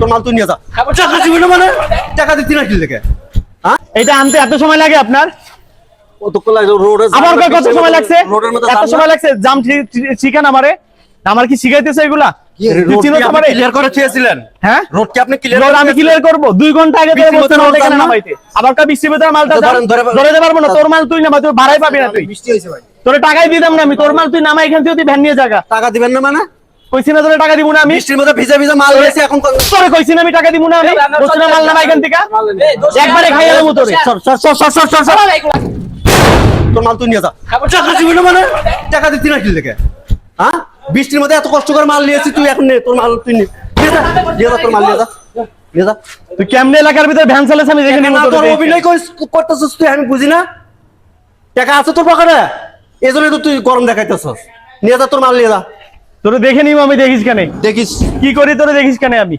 তোর মাল তুই নিয়ে যা। টাকা দিবি না মানে? টাকা দিতি না কি লেগে হ্যাঁ? এটা আনতে এত সময় লাগে আপনার? কতক্ষণ লাগে রোডে আমার কত সময় লাগছে? এত সময় জাম আমারে? আমার কি শিখাইতেছে এগুলা? হ্যাঁ? তোর মাল তুই নামা ভাড়াই পাবি না তুই। বৃষ্টি হয়েছে ভাই। তোর টাকাই দিতাম না আমি তোর মাল তুই নামা এখান থেকে ভ্যান নিয়ে জায়গা টাকা দিবেন না মানে? কইছি না তোরে টাকা দিব না আমি? বৃষ্টির মধ্যে ভিজা ভিজা মাল এখন কত- তোরে কইছি না আমি টাকা দিব না আমি? বলছি না মাল নামা এখান থেকে। একবারে খাইয়া দেবো তোরে। সর সর সর সর সর সর সর তোর মাল তুই নিয়ে যা। টাকা দিবি না মানে? টাকা দিতি না কি লেগে হ্যাঁ? বৃষ্টির মধ্যে এত কষ্ট করে মাল নিয়েছি তুই এখন নে তোর মাল তুই নে। নিয়ে যা নিয়ে যা তোর মাল নিয়ে যা। নিয়ে যা। তুই কেমনে এলাকার ভিতরে ভ্যান চালাস আমি দেখে নিব না তোর অভিনয় করিস- করতেছিস তুই আমি বুঝি না। টাকা আছে তোর পকেটে? এই জন্য তো তুই গরম দেখাইতেছস। নিয়ে যা তোর মাল নিয়ে যা। তোরে দেখে নিব আমি দেখিস কেন। দেখিস। কি করি তোরে দেখিস কেন আমি?